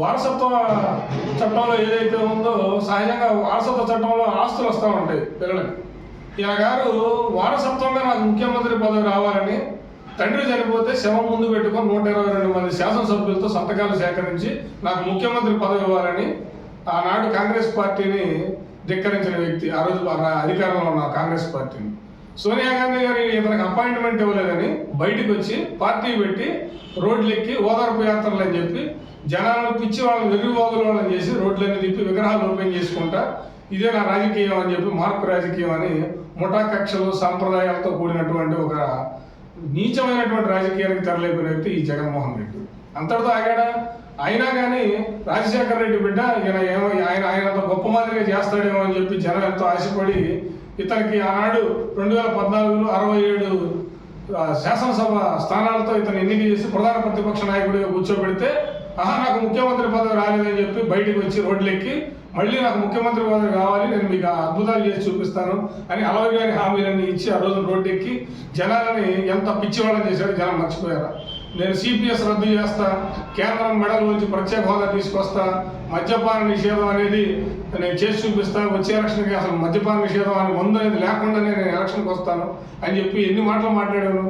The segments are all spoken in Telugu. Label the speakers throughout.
Speaker 1: వారసత్వ చట్టంలో ఏదైతే ఉందో సహజంగా వారసత్వ చట్టంలో ఆస్తులు వస్తూ ఉంటాయి పిల్లలకి. ఈయన గారు వారసత్వంగా నాకు ముఖ్యమంత్రి పదవి రావాలని తండ్రి చనిపోతే శవం ముందు పెట్టుకొని నూట ఇరవై రెండు మంది శాసనసభ్యులతో సంతకాలు సేకరించి నాకు ముఖ్యమంత్రి పదవి ఇవ్వాలని ఆనాడు కాంగ్రెస్ పార్టీని ధిక్కరించిన వ్యక్తి. ఆ రోజు అధికారంలో ఉన్న కాంగ్రెస్ పార్టీని. సోనియా గాంధీ గారి ఇతనికి అపాయింట్మెంట్ ఇవ్వలేదని బయటికి వచ్చి పార్టీ పెట్టి రోడ్లు ఎక్కి ఓదార్పు యాత్రలు అని చెప్పి జనాలను పిచ్చి వాళ్ళని వెర్రివాగుల వాళ్ళని చేసి రోడ్లన్నీ తిప్పి విగ్రహాలు ఓపెన్ చేసుకుంటా ఇదే నా రాజకీయం అని చెప్పి మార్పు రాజకీయం అని ముఠా కక్షలు సాంప్రదాయాలతో కూడినటువంటి ఒక నీచమైనటువంటి రాజకీయానికి తెరలేపిన వ్యక్తి ఈ జగన్మోహన్ రెడ్డి. అంతటితో ఆగాడా? అయినా కానీ రాజశేఖర రెడ్డి బిడ్డ ఈయన ఏమో ఆయన ఆయనంత గొప్ప మాదిరిగా చేస్తాడేమో అని చెప్పి జనం ఎంతో ఆశపడి ఇతనికి ఆనాడు రెండు వేల పద్నాలుగులో అరవై ఏడు శాసనసభ స్థానాలతో ఇతను ఎన్నిక చేసి ప్రధాన ప్రతిపక్ష నాయకుడిగా కూర్చోబెడితే ఆహా నాకు ముఖ్యమంత్రి పదవి రాలేదని చెప్పి బయటికి వచ్చి రోడ్లు ఎక్కి మళ్ళీ నాకు ముఖ్యమంత్రి పదవి కావాలి నేను మీకు అద్భుతాలు చేసి చూపిస్తాను అని అలవగాని హామీలన్నీ ఇచ్చి ఆ రోజు రోడ్డు ఎక్కి జనాలని ఎంత పిచ్చివాళ్ళని చేశాడు జనం మర్చిపోయారా. నేను సిపిఎస్ రద్దు చేస్తా కేంద్రం మెడల్ నుంచి ప్రత్యేక హోదా తీసుకొస్తా మద్యపాన నిషేధం అనేది నేను చేసి చూపిస్తా వచ్చే ఎలక్షన్కి అసలు మద్యపాన నిషేధం అని ముందు అనేది లేకుండానే నేను ఎలక్షన్కి వస్తాను అని చెప్పి ఎన్ని మాటలు మాట్లాడాను.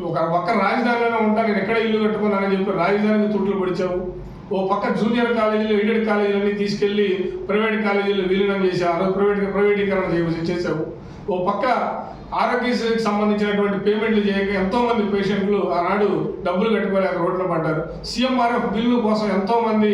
Speaker 1: ఒక పక్క రాజధానిలోనే ఉంటా నేను ఎక్కడ ఇల్లు కట్టుకున్నానని చెప్పి రాజధానికి తుట్లు పొడిచావు. ఓ పక్క జూనియర్ కాలేజీలు ఎయిడెడ్ కాలేజీలన్నీ తీసుకెళ్ళి ప్రైవేట్ కాలేజీలు విలీనం చేశావు ప్రైవేట్ ప్రైవేటీకరణ చేయ- చేశావు. ఓ పక్క ఆరోగ్యశ్రీకి సంబంధించినటువంటి పేమెంట్లు చేయక ఎంతో మంది పేషెంట్లు ఆనాడు డబ్బులు కట్టుకోలేక రోడ్లు పడ్డారు. సీఎంఆర్ఎఫ్ బిల్లు కోసం ఎంతో మంది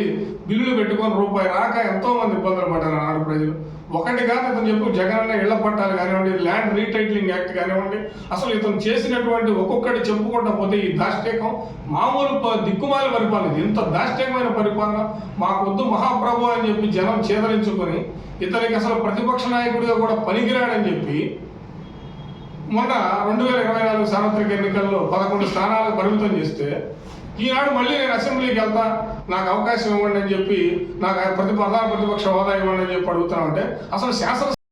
Speaker 1: బిల్లులు పెట్టుకొని రూపాయి రాక ఎంతో మంది ఇబ్బందులు పడ్డారు ఆనాడు ప్రజలు. ఒకటి కాదు ఇతను చెప్పు జగనన్న ఇళ్ళ పట్టాలు కానివ్వండి ల్యాండ్ రీటైటిలింగ్ యాక్ట్ కానివ్వండి అసలు ఇతను చేసినటువంటి ఒక్కొక్కటి చెప్పుకుంటా పోతే ఈ దాష్టీకం మామూలు ప- దిక్కుమాల పరిపాలన. ఇంత దాష్టికమైన పరిపాలన మాకొద్దు మహాప్రభు అని చెప్పి జనం చేదరించుకొని ఇతనికి అసలు ప్రతిపక్ష నాయకుడిగా కూడా పనికిరాడని చెప్పి మొన్న రెండు వేల ఇరవై నాలుగు సార్వత్రిక ఎన్నికల్లో పదకొండు స్థానాలకు పరిమితం చేస్తే ఈనాడు మళ్ళీ నేను అసెంబ్లీకి వెళ్తా నాకు అవకాశం ఇవ్వండి అని చెప్పి నాకు ప్రతి ప్రధాన ప్రతిపక్ష హోదా ఇవ్వండి అని చెప్పి అడుగుతా ఉంటే అసలు శాసన